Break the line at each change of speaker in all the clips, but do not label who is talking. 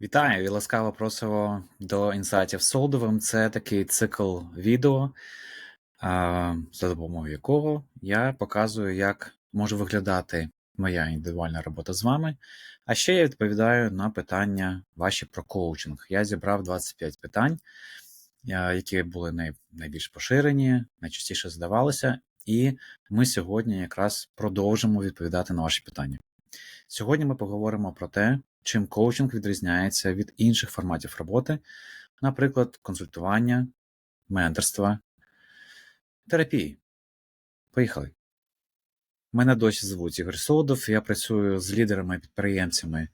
Вітаю і ласкаво просимо до інсайтів Солдовим. Це такий цикл відео, за допомогою якого я показую, як може виглядати моя індивідуальна робота з вами. А ще я відповідаю на питання ваші про коучинг. Я зібрав 25 питань, які були найбільш поширені, найчастіше задавалися, і ми сьогодні якраз продовжимо відповідати на ваші питання. Сьогодні ми поговоримо про те, чим коучинг відрізняється від інших форматів роботи, наприклад, консультування, менторства, терапії. Поїхали. Мене досі звуть Ігор Солодов, я працюю з лідерами підприємцями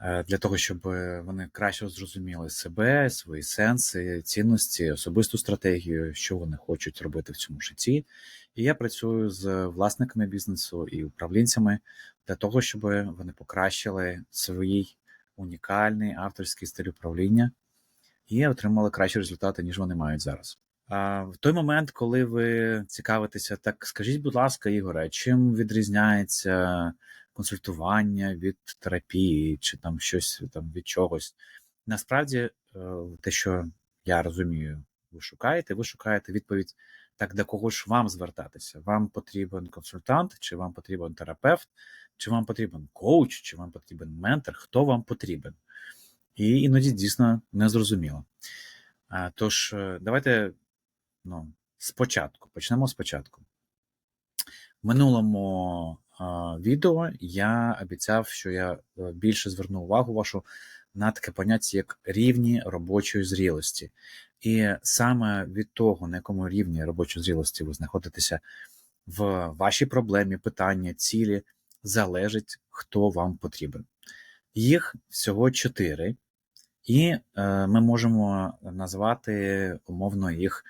е, для того, щоб вони краще зрозуміли себе, свої сенси, цінності, особисту стратегію, що вони хочуть робити в цьому житті. І я працюю з власниками бізнесу і управлінцями для того, щоб вони покращили свій унікальний авторський стиль управління і отримали кращі результати, ніж вони мають зараз. А в той момент, коли ви цікавитеся, так скажіть, будь ласка, Ігоре, чим відрізняється консультування від терапії, чи там щось там від чогось? Насправді, е, те, що я розумію, ви шукаєте, ви шукаєте відповідь так, до кого ж вам звертатися? Вам потрібен консультант, чи вам потрібен терапевт, чи вам потрібен коуч, чи вам потрібен ментор, хто вам потрібен? І іноді дійсно не зрозуміло. А, Тож, е, давайте ну, спочатку, почнемо спочатку. В минулому відео я обіцяв, що я е, більше зверну увагу вашу на таке поняття, як рівні робочої зрілості. І саме від того, на якому рівні робочої зрілості ви знаходитеся в вашій проблемі, питання, цілі, залежить, хто вам потрібен. Їх всього чотири, і е, ми можемо назвати умовно їх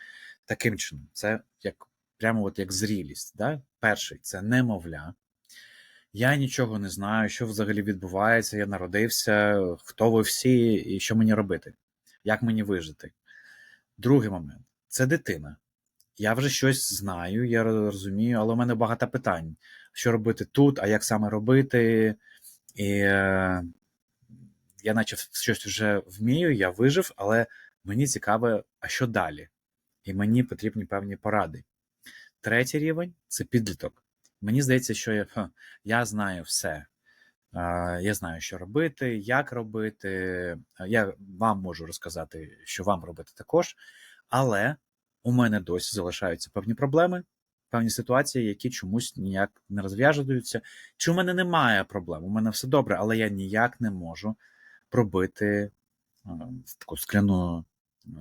таким чином. Це як прямо от як зрілість. Да? Перший це немовля. Я нічого не знаю, що взагалі відбувається. Я народився, хто ви всі, і що мені робити, як мені вижити. Другий момент це дитина. Я вже щось знаю, я розумію, але у мене багато питань, що робити тут, а як саме робити. І е, я наче щось вже вмію, я вижив, але мені цікаво, а що далі? І мені потрібні певні поради. Третій рівень це підліток. Мені здається, що я я знаю все. Я знаю, що робити, як робити. Я вам можу розказати, що вам робити також. Але у мене досі залишаються певні проблеми, певні ситуації, які чомусь ніяк не розв'яжуються. Чи у мене немає проблем? У мене все добре, але я ніяк не можу пробити таку скляну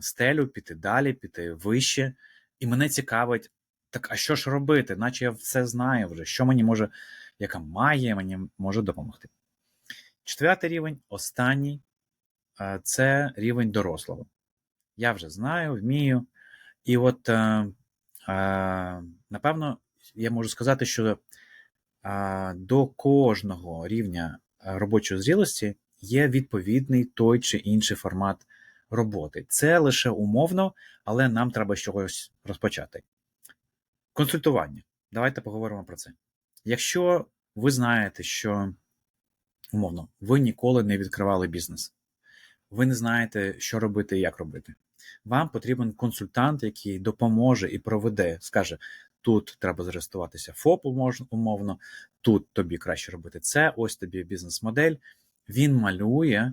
стелю, піти далі, піти вище. І мене цікавить, так а що ж робити? Наче я все знаю вже, що мені може, яка має мені може допомогти. Четвертий рівень, останній е, це рівень дорослого. Я вже знаю, вмію. І от, е, е, напевно, я можу сказати, що до кожного рівня робочої зрілості є відповідний той чи інший формат роботи. Це лише умовно, але нам треба з чогось розпочати. Консультування. Давайте поговоримо про це. Якщо ви знаєте, що умовно, ви ніколи не відкривали бізнес, ви не знаєте, що робити і як робити. Вам потрібен консультант, який допоможе і проведе, скаже: тут треба зареєструватися ФОП, умовно, тут тобі краще робити це, ось тобі бізнес-модель. Він малює,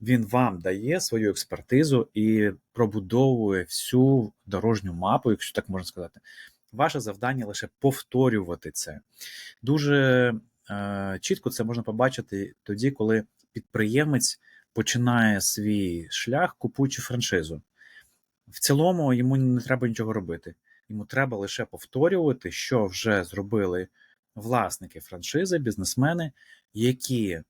він вам дає свою експертизу і пробудовує всю дорожню мапу, якщо так можна сказати. Ваше завдання лише повторювати це. Дуже е, чітко це можна побачити тоді, коли підприємець починає свій шлях, купуючи франшизу. В цілому йому не треба нічого робити. Йому треба лише повторювати, що вже зробили власники франшизи, бізнесмени, які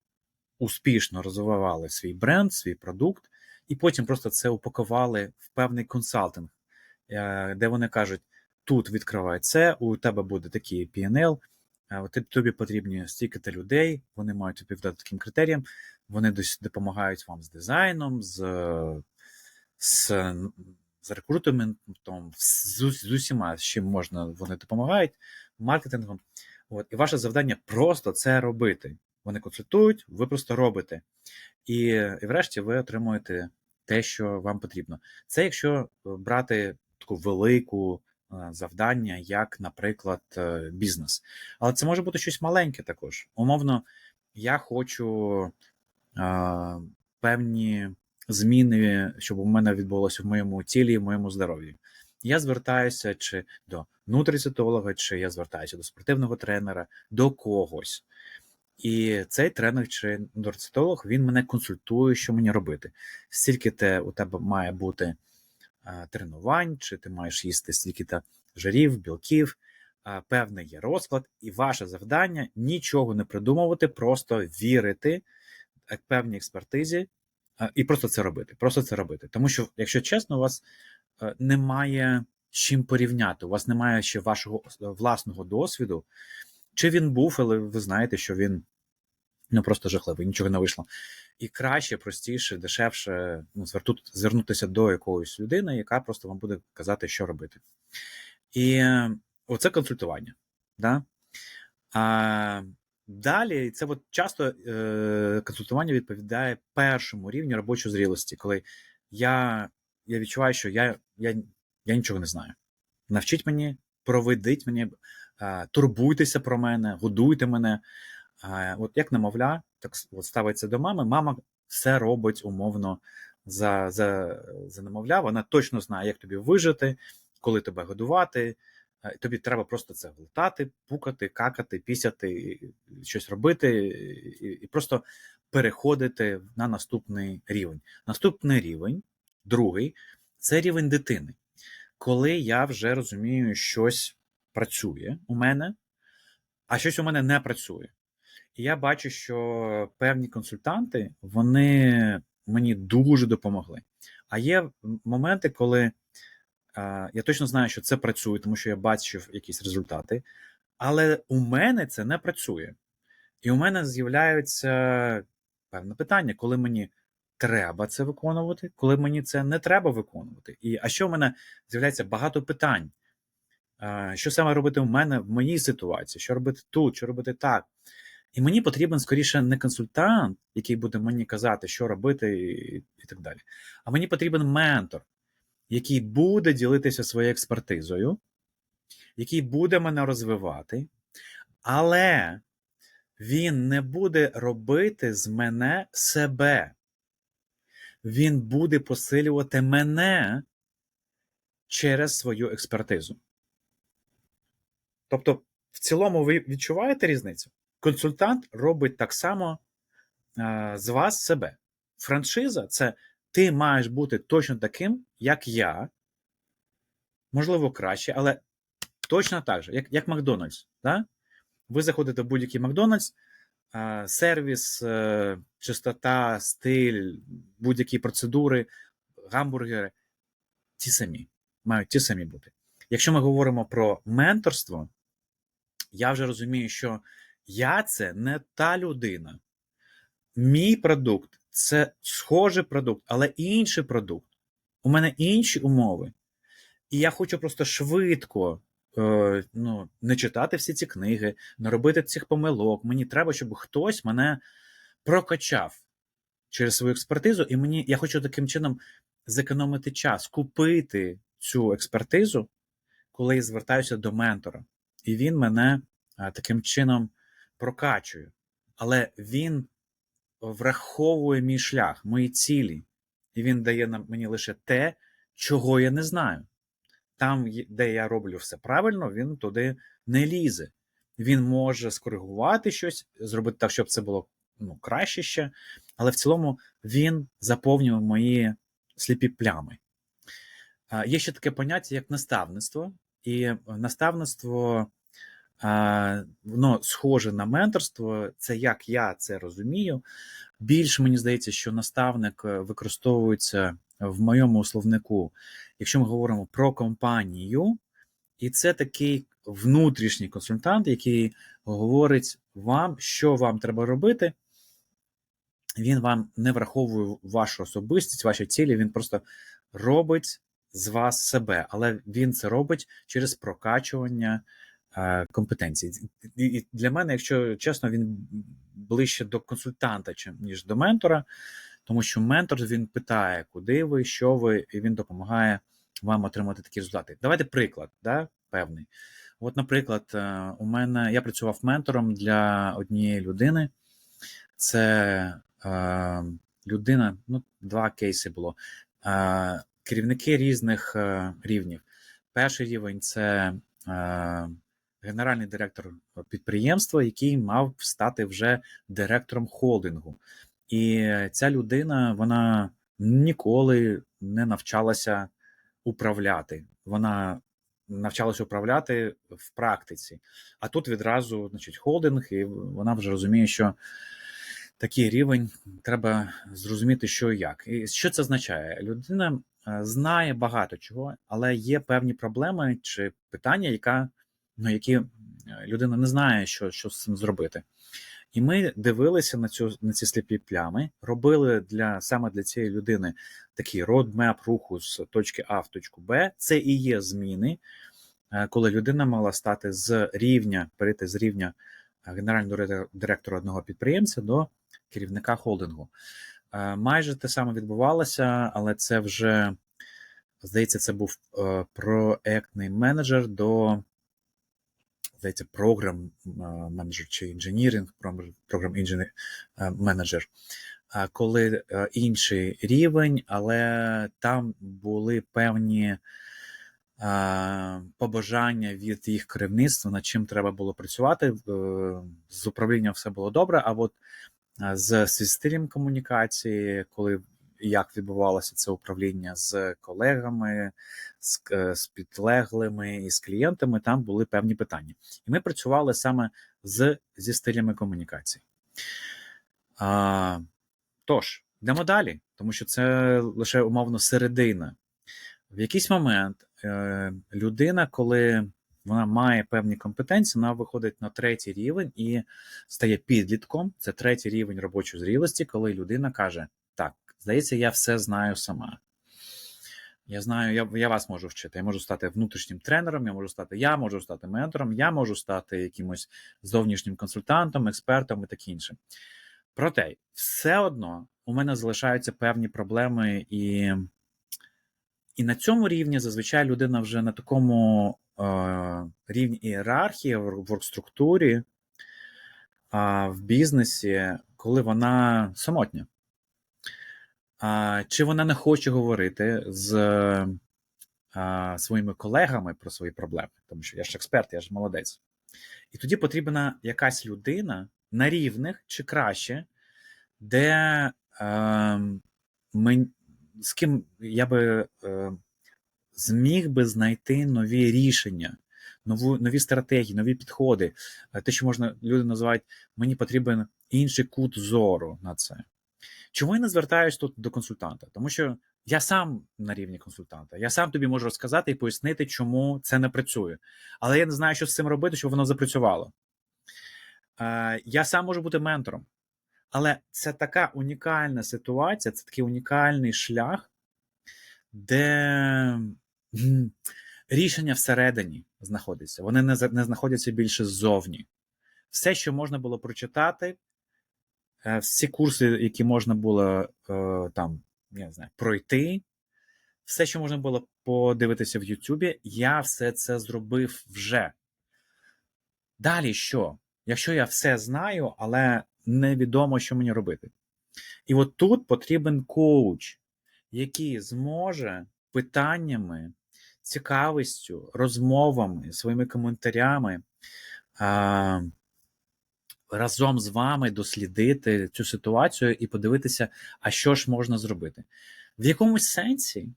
успішно розвивали свій бренд, свій продукт, і потім просто це упакували в певний консалтинг, е, де вони кажуть: тут відкривай це, у тебе буде такий PNL, тобі потрібні стільки-то людей, вони мають відповідати таким критеріям, вони допомагають вам з дизайном, з з, з рекрутментом, з, з усіма, з чим можна, вони допомагають, маркетингом. От, І ваше завдання просто це робити. Вони консультують, ви просто робите. і, і врешті ви отримуєте те, що вам потрібно. Це якщо е, брати таку велику е, завдання, як, наприклад, е, бізнес. Але це може бути щось маленьке також. Умовно, я хочу е, певні зміни, щоб у мене відбулося в моєму тілі і в моєму здоров'ї. Я звертаюся чи до нутриціолога, чи я звертаюся до спортивного тренера, до когось. І цей тренер чи нутриціолог, він мене консультує, що мені робити. Стільки те у тебе має бути тренувань, чи ти маєш їсти стільки-то жирів, білків, певний є розклад, і ваше завдання нічого не придумувати, просто вірити е, певній експертизі і просто це робити. Просто це робити. Тому що, якщо чесно, у вас е, немає чим порівняти, у вас немає ще вашого е, власного досвіду. Чи він був, але ви знаєте, що він ну просто жахливий, нічого не вийшло. І краще, простіше, дешевше ну, звернутися до якоїсь людини, яка просто вам буде казати, що робити. І е, оце консультування. Да? А, далі це от часто е, консультування відповідає першому рівню робочої зрілості, коли я, я відчуваю, що я, я, я нічого не знаю. Навчіть мені, проведіть мені, е, турбуйтеся про мене, годуйте мене. Е, От як немовля, так от ставиться до мами, мама все робить умовно за, за, за немовля. Вона точно знає, як тобі вижити, коли тебе годувати. Е, Тобі треба просто це глотати, пукати, какати, пісяти, щось робити, і, і просто переходити на наступний рівень. Наступний рівень, другий, це рівень дитини. Коли я вже розумію, щось працює у мене, а щось у мене не працює. І я бачу, що певні консультанти вони мені дуже допомогли. А є моменти, коли я точно знаю, що це працює, тому що я бачив якісь результати, але у мене це не працює. І у мене з'являються певне питання, коли мені треба це виконувати, коли мені це не треба виконувати. І а що в мене з'являється багато питань. Що саме робити в мене в моїй ситуації? Що робити тут, що робити так? І мені потрібен скоріше не консультант, який буде мені казати, що робити, і, і так далі. А мені потрібен ментор, який буде ділитися своєю експертизою, який буде мене розвивати, але він не буде робити з мене себе. Він буде посилювати мене через свою експертизу. Тобто, в цілому, ви відчуваєте різницю? Консультант робить так само е, з вас себе. Франшиза це ти маєш бути точно таким, як я, можливо, краще, але точно так же, як, як Макдональдс. Да? Ви заходите в будь-який Макдональдс, е, сервіс, е, чистота, стиль, будь-які процедури, гамбургери ті самі, мають ті самі бути. Якщо ми говоримо про менторство, я вже розумію, що я це не та людина. Мій продукт це схожий продукт, але інший продукт. У мене інші умови. І я хочу просто швидко е, ну, не читати всі ці книги, не робити цих помилок. Мені треба, щоб хтось мене прокачав через свою експертизу, і мені я хочу таким чином зекономити час, купити цю експертизу, коли я звертаюся до ментора. І він мене а, таким чином прокачує. Але він враховує мій шлях, мої цілі, і він дає нам мені лише те, чого я не знаю. Там, де я роблю все правильно, він туди не лізе. Він може скоригувати щось, зробити так, щоб це було ну, краще ще, але в цілому він заповнює мої сліпі плями. Є ще таке поняття, як наставництво, і наставництво а, воно схоже на менторство. Це як я це розумію. Більше мені здається, що наставник е, використовується в моєму словнику, якщо ми говоримо про компанію, і це такий внутрішній консультант, який говорить вам, що вам треба робити. Він вам не враховує вашу особистість, ваші цілі, він просто робить з вас себе, але він це робить через прокачування компетенцій. І для мене, якщо чесно, він ближче до консультанта, ніж до ментора, тому що ментор він питає, куди ви, що ви, і він допомагає вам отримати такі результати. Давайте приклад, да, певний. От, наприклад, е, у мене я працював ментором для однієї людини. Це е, людина, ну, два кейси було. Е, керівники різних е, рівнів. Перший рівень це е, генеральний директор підприємства, який мав стати вже директором холдингу. І ця людина вона ніколи не навчалася управляти. Вона навчалася управляти в практиці. А тут відразу, значить, холдинг, і вона вже розуміє, що такий рівень треба зрозуміти, що і як. І що це означає? Людина е, знає багато чого, але є певні проблеми чи питання, яка, ну, які е, людина не знає, що, що з цим зробити. І ми дивилися на цю на ці сліпі плями, робили для саме для цієї людини такий родмеп руху з точки А в точку Б. Це і є зміни, е, коли людина мала стати з рівня, перейти з рівня генерального директора одного підприємця до керівника холдингу. Е, майже те саме відбувалося, але це вже здається, це був е, проектний менеджер до здається, програм менеджер чи інженіринг, програм менеджер. Коли інший рівень, але там були певні побажання від їх керівництва, над чим треба було працювати. З управлінням все було добре. А от з стилем комунікації, коли як відбувалося це управління з колегами, з, з підлеглими і з клієнтами, там були певні питання. І ми працювали саме з, зі стилями комунікації. А, Тож, йдемо далі, тому що це лише умовно середина. В якийсь момент е, людина, коли вона має певні компетенції, вона виходить на третій рівень і стає підлітком. Це третій рівень робочої зрілості, коли людина каже: Здається, я все знаю сама. Я знаю, я я вас можу вчити. Я можу стати внутрішнім тренером, я можу стати я, можу стати ментором, я можу стати якимось зовнішнім консультантом, експертом і таке інше. Проте, все одно у мене залишаються певні проблеми, і і на цьому рівні зазвичай людина вже на такому е, рівні ієрархії в воркструктурі, в бізнесі, коли вона самотня. А, Чи вона не хоче говорити з а, своїми колегами про свої проблеми, тому що я ж експерт, я ж молодець. І тоді потрібна якась людина на рівних чи краще, де е, ми, з ким я би е, зміг би знайти нові рішення, нову, нові стратегії, нові підходи. Те, що можна люди називають, мені потрібен інший кут зору на це. Чому я не звертаюсь тут до консультанта? Тому що я сам на рівні консультанта, я сам тобі можу розказати і пояснити, чому це не працює. Але я не знаю, що з цим робити, щоб воно запрацювало. Я сам можу бути ментором. Але це така унікальна ситуація, це такий унікальний шлях, де рішення всередині знаходиться. Вони не знаходяться більше ззовні. Все, що можна було прочитати, всі курси, які можна було е, там, я не знаю, пройти, все, що можна було подивитися в Ютубі, я все це зробив вже. Далі що? Якщо я все знаю, але невідомо, що мені робити. І от тут потрібен коуч, який зможе питаннями, цікавістю, розмовами, своїми коментарями разом з вами дослідити цю ситуацію і подивитися, а що ж можна зробити. В якомусь сенсі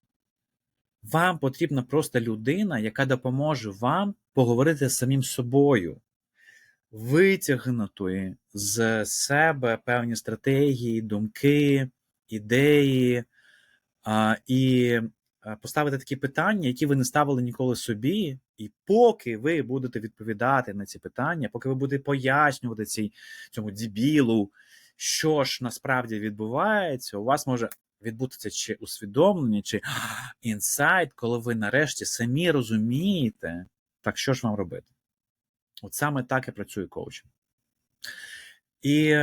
вам потрібна просто людина, яка допоможе вам поговорити з самим собою, витягнути з себе певні стратегії, думки, ідеї. І Е, поставити такі питання, які ви не ставили ніколи собі, і поки ви будете відповідати на ці питання, поки ви будете пояснювати цій, цьому дібілу, що ж насправді відбувається, у вас може відбутися чи усвідомлення, чи інсайт, коли ви нарешті самі розумієте, так що ж вам робити. От саме так і працює коучинг. І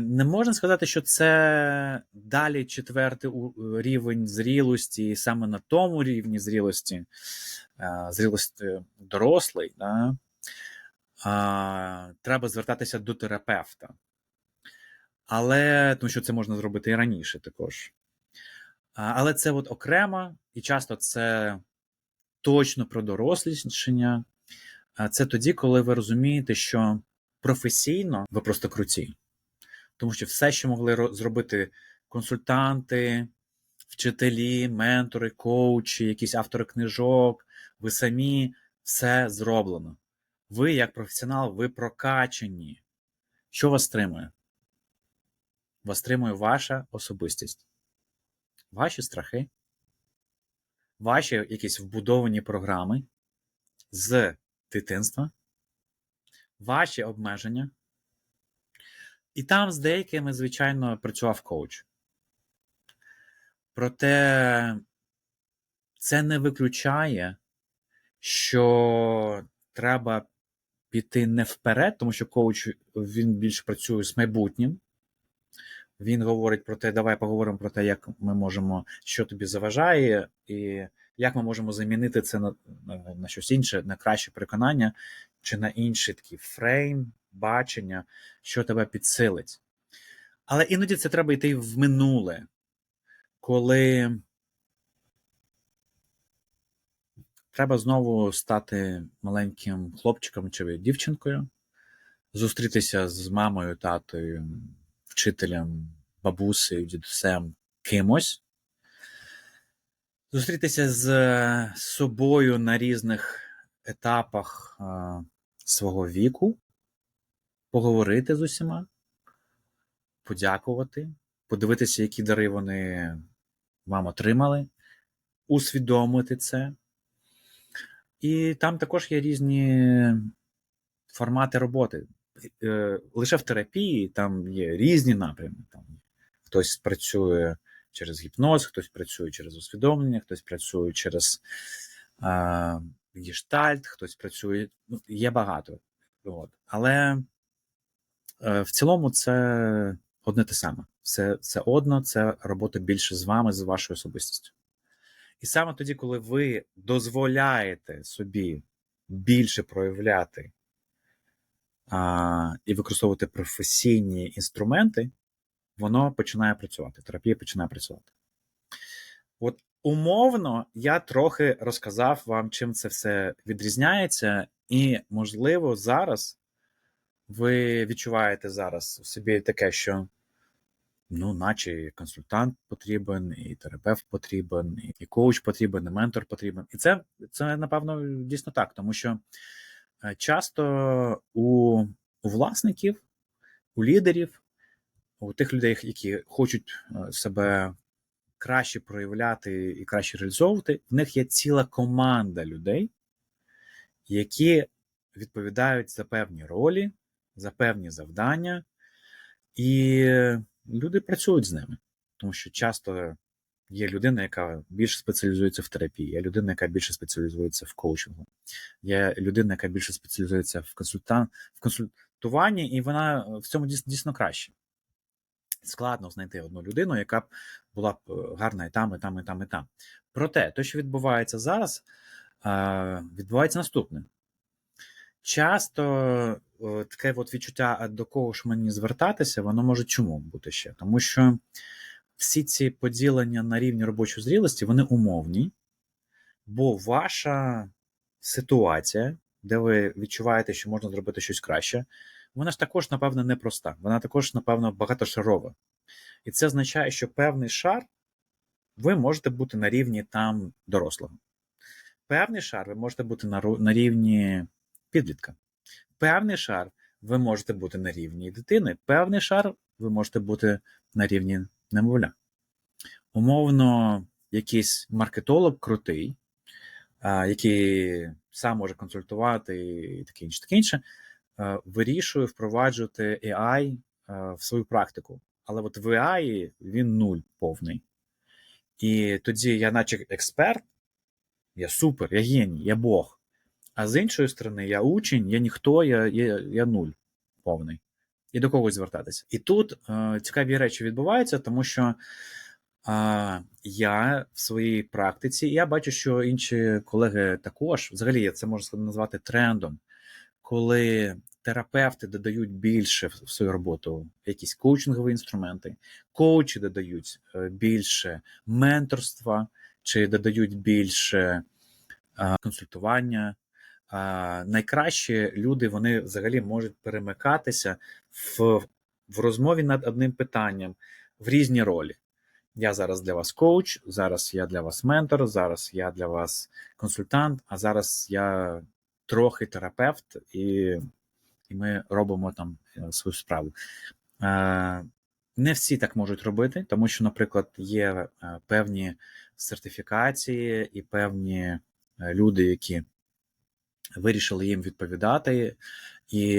не можна сказати, що це далі четвертий рівень зрілості, і саме на тому рівні зрілості, е, зрілості дорослий, да, треба звертатися до терапевта. Але тому що це можна зробити і раніше також. Але це от окремо, і часто це точно про дорослішання. А Це тоді, коли ви розумієте, що професійно ви просто круті. Тому що все, що могли зробити консультанти, вчителі, ментори, коучі, якісь автори книжок, ви самі все зроблено. Ви, як професіонал, ви прокачані. Що вас стримує? Вас стримує ваша особистість, ваші страхи, ваші якісь вбудовані програми з дитинства, ваші обмеження. І там з деякими, звичайно, працював коуч. Проте це не виключає, що треба піти не вперед, тому що коуч він більше працює з майбутнім. Він говорить про те, давай поговоримо про те, як ми можемо, що тобі заважає, і як ми можемо замінити це на, на, щось інше, на краще переконання, чи на інший такий фрейм, бачення, що тебе підсилить. Але іноді це треба йти в минуле, коли треба знову стати маленьким хлопчиком чи дівчинкою, зустрітися з мамою, татою, вчителем, бабусею, дідусем, кимось, зустрітися з собою на різних етапах а, свого віку, поговорити з усіма, подякувати, подивитися, які дари вони вам отримали, усвідомити це. І там також є різні формати роботи. Е, Лише в терапії там є різні напрями. Там хтось працює через гіпноз, хтось працює через усвідомлення, хтось працює через гештальт, хтось працює. Ну, є багато. От. Але в цілому це одне те саме. Це, це одно, це робота більше з вами, з вашою особистістю. І саме тоді, коли ви дозволяєте собі більше проявляти а, і використовувати професійні інструменти, воно починає працювати. Терапія починає працювати. От умовно я трохи розказав вам, чим це все відрізняється, і, можливо, зараз ви відчуваєте зараз у собі таке, що ну, наче консультант потрібен, і терапевт потрібен, і коуч потрібен, і ментор потрібен. І це, це напевно, дійсно так, тому що е, часто у, у власників, у лідерів, у тих людей, які хочуть е, себе краще проявляти і краще реалізовувати, в них є ціла команда людей, які відповідають за певні ролі, за певні завдання, і люди працюють з ними. Тому що часто є людина, яка більше спеціалізується в терапії, є людина, яка більше спеціалізується в коучингу, є людина, яка більше спеціалізується в консультан... в консультуванні, і вона в цьому дійсно, краще. Складно знайти одну людину, яка б була б е, гарна і там, і там, і там, і там. Проте, те, що відбувається зараз, е, відбувається наступне. Часто е, таке от відчуття, а до кого ж мені звертатися, воно може чому бути ще? Тому що всі ці поділення на рівні робочої зрілості, вони умовні, бо ваша ситуація, де ви відчуваєте, що можна зробити щось краще, вона ж також, напевно, непроста. Вона також, напевно, багатошарова. І це означає, що певний шар ви можете бути на рівні там дорослого. Певний шар ви можете бути на, на рівні підлітка. Певний шар ви можете бути на рівні дитини, певний шар ви можете бути на рівні немовля. Умовно, якийсь маркетолог крутий, який сам може консультувати і таке інше, таке інше, вирішує впроваджувати AI в свою практику. Але от в AI він нуль повний. І тоді я, наче експерт, я супер, я геній, я Бог. А з іншої сторони, я учень, я ніхто, я, я, я нуль повний. І до когось звертатися. І тут е, цікаві речі відбуваються, тому що е, я в своїй практиці, я бачу, що інші колеги також, взагалі, це можна назвати трендом, коли терапевти додають більше в свою роботу якісь коучингові інструменти, коучі додають е, більше менторства, чи додають більше е, консультування. А, найкращі люди вони взагалі можуть перемикатися в, в розмові над одним питанням в різні ролі. Я зараз для вас коуч, зараз я для вас ментор, зараз я для вас консультант, а зараз я трохи терапевт, і, і ми робимо там е, свою справу. Е, не всі так можуть робити, тому що, наприклад, є е, певні сертифікації і певні люди, які вирішили їм відповідати. І,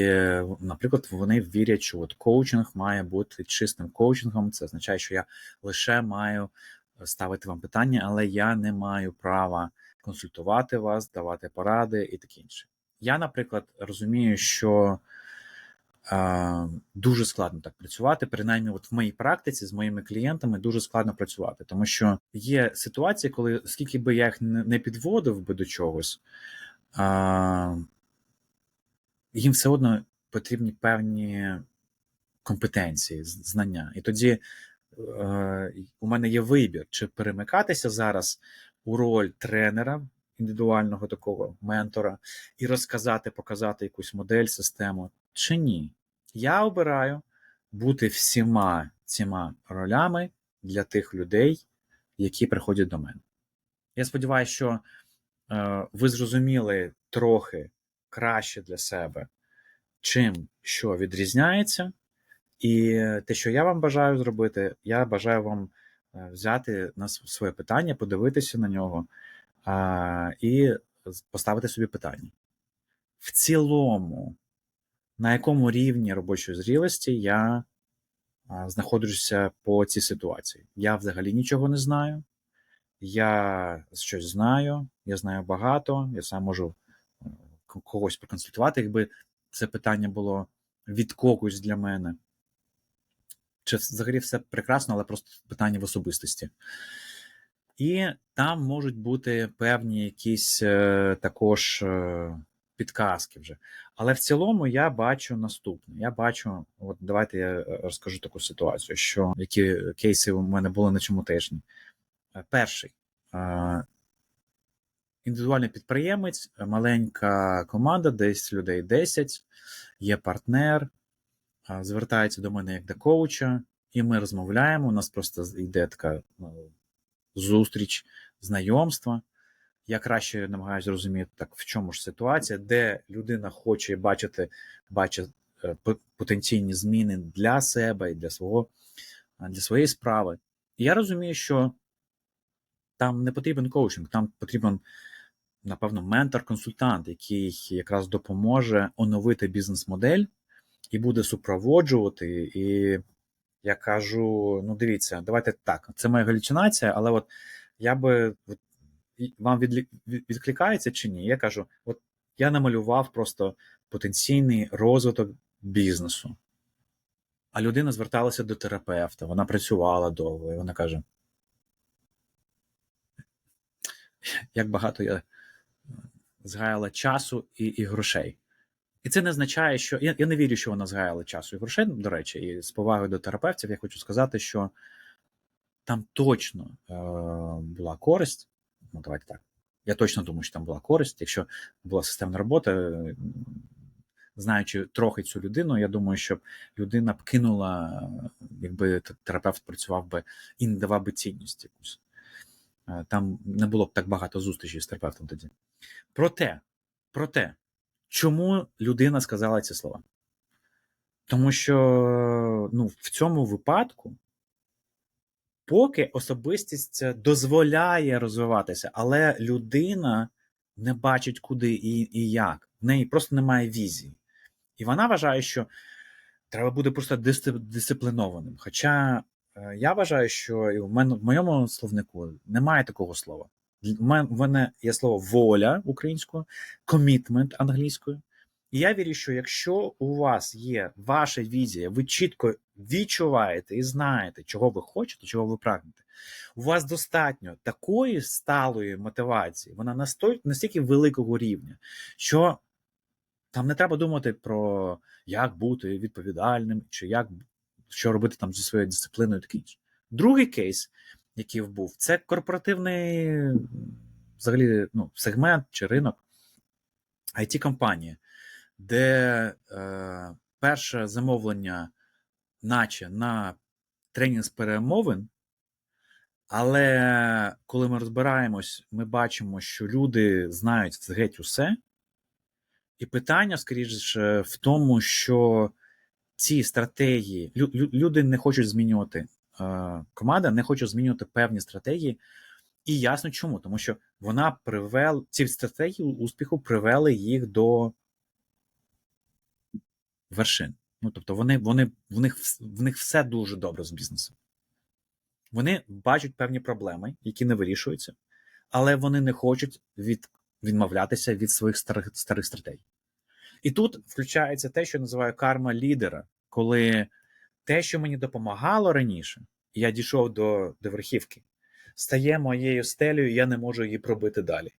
наприклад, вони вірять, що от коучинг має бути чистим коучингом. Це означає, що я лише маю ставити вам питання, але я не маю права консультувати вас, давати поради і таке інше. Я, наприклад, розумію, що е, дуже складно так працювати. Принаймні, от в моїй практиці з моїми клієнтами дуже складно працювати, тому що є ситуації, коли скільки би я їх не підводив би до чогось їм все одно потрібні певні компетенції, знання. І тоді е, у мене є вибір, чи перемикатися зараз у роль тренера, індивідуального такого ментора, і розказати, показати якусь модель, систему, чи ні. Я обираю бути всіма цими ролями для тих людей, які приходять до мене. Я сподіваюся, що ви зрозуміли трохи краще для себе, чим що відрізняється. І те, що я вам бажаю зробити, я бажаю вам е, взяти на своє питання, подивитися на нього і поставити собі питання. В цілому, на якому рівні робочої зрілості я знаходжуся по цій ситуації? Я взагалі нічого не знаю. Я щось знаю, я знаю багато, я сам можу е, когось проконсультувати, якби це питання було від когось для мене. Чи взагалі все прекрасно, але просто питання в особистості. І там можуть бути певні якісь е, також е, підказки вже. Але в цілому я бачу наступне. Я бачу, от давайте я розкажу таку ситуацію, що які кейси у мене були на чому тижні. Е, перший індивідуальний підприємець, маленька команда, десь людей 10, є партнер, звертається до мене як до коуча, і ми розмовляємо. У нас просто йде така зустріч, знайомства. Я краще намагаюся зрозуміти, так, в чому ж ситуація, де людина хоче бачити бачить е, потенційні зміни для себе і для свого, для своєї справи. І я розумію, що там не потрібен коучинг, там потрібен, напевно, ментор-консультант, який якраз допоможе оновити бізнес-модель і буде супроводжувати. І я кажу: ну, дивіться, давайте так, це моя галюцинація, але от я би вам від, відкликається чи ні? Я кажу: от я намалював просто потенційний розвиток бізнесу. А людина зверталася до терапевта, вона працювала довго, і вона каже: як багато я згаяла часу і і грошей. І це не означає, що я я не вірю, що вона згаяла часу і грошей, до речі, і з повагою до терапевтів, я хочу сказати, що там точно е, була користь. Ну, давайте так. Я точно думаю, що там була користь. Якщо була системна робота, знаючи трохи цю людину, я думаю, що людина б кинула, якби терапевт працював би і не давав би цінність якусь. Е, там не було б так багато зустрічей з терапевтом тоді. Проте, проте, чому людина сказала ці слова? Тому що ну, в цьому випадку, поки особистість дозволяє розвиватися, але людина не бачить, куди і, і як. В неї просто немає візії. І вона вважає, що треба бути просто дисциплінованим. Хоча я вважаю, що в мене в моєму словнику немає такого слова. В мене є слово воля українською, комітмент англійською. І я вірю, що якщо у вас є ваша візія, ви чітко відчуваєте і знаєте, чого ви хочете, чого ви прагнете, у вас достатньо такої сталої мотивації, вона настільки великого рівня, що там не треба думати про як бути відповідальним, чи як що робити там зі своєю дисципліною таке інше. Другий кейс, який був, це корпоративний взагалі ну, сегмент чи ринок it компанії де е, перше замовлення, наче на тренінг з перемовин, але коли ми розбираємось, ми бачимо, що люди знають геть усе. І питання, скоріше, в тому, що ці стратегії, лю- лю- люди не хочуть змінювати, е, команда не хоче змінювати певні стратегії. І ясно чому, тому що вона привела ці стратегії успіху привели їх до вершин. Ну, тобто, вони, вони, в, них, в них все дуже добре з бізнесом. Вони бачать певні проблеми, які не вирішуються, але вони не хочуть від, відмовлятися від своїх старих, старих стратегій. І тут включається те, що я називаю карма лідера, коли те, що мені допомагало раніше, я дійшов до, до верхівки, стає моєю стелею, я не можу її пробити далі.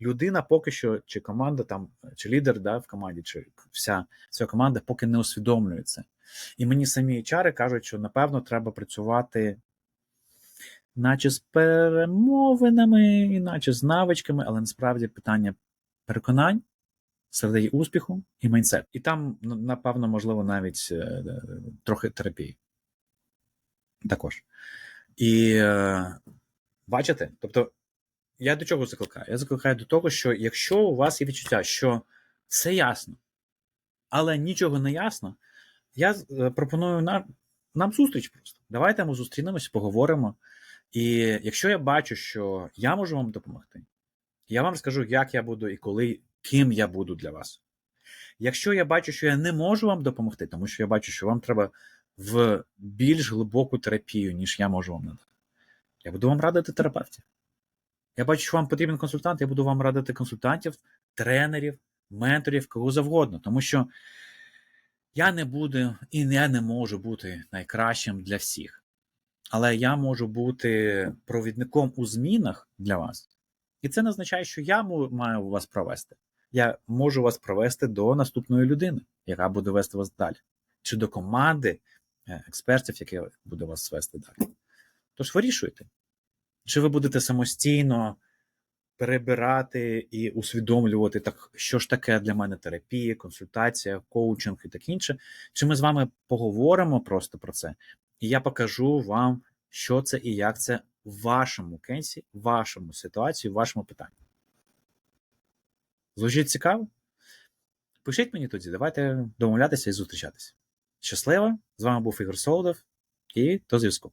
Людина поки що, чи команда там, чи лідер да, в команді, чи вся ця команда поки не усвідомлює це. І мені самі HR кажуть, що напевно треба працювати, наче з перемовинами, іначе з навичками, але насправді питання переконань, стратегії успіху і майндсет. І там, напевно, можливо, навіть е, е, трохи терапії. Також. І е, бачите, тобто, я до чого закликаю? Я закликаю до того, що якщо у вас є відчуття, що все ясно, але нічого не ясно, я пропоную нам, нам зустріч просто. Давайте ми зустрінемось, поговоримо. І якщо я бачу, що я можу вам допомогти, я вам скажу, як я буду і коли, ким я буду для вас. Якщо я бачу, що я не можу вам допомогти, тому що я бачу, що вам треба в більш глибоку терапію, ніж я можу вам надати, я буду вам радити терапевтів. Я бачу, що вам потрібен консультант, я буду вам радити консультантів, тренерів, менторів, кого завгодно, тому що я не буду і я не можу бути найкращим для всіх. Але я можу бути провідником у змінах для вас. І це не означає, що я маю вас провести. Я можу вас провести до наступної людини, яка буде вести вас далі, чи до команди е, експертів, яка буде вас вести далі. Тож вирішуйте, чи ви будете самостійно перебирати і усвідомлювати, так, що ж таке для мене терапія, консультація, коучинг і таке інше. Чи ми з вами поговоримо просто про це, і я покажу вам, що це і як це в вашому кейсі, в вашому ситуації, в вашому питанні. Звучить цікаво? Пишіть мені тоді, давайте домовлятися і зустрічатися. Щасливо! З вами був Ігор Солодов і до зв'язку.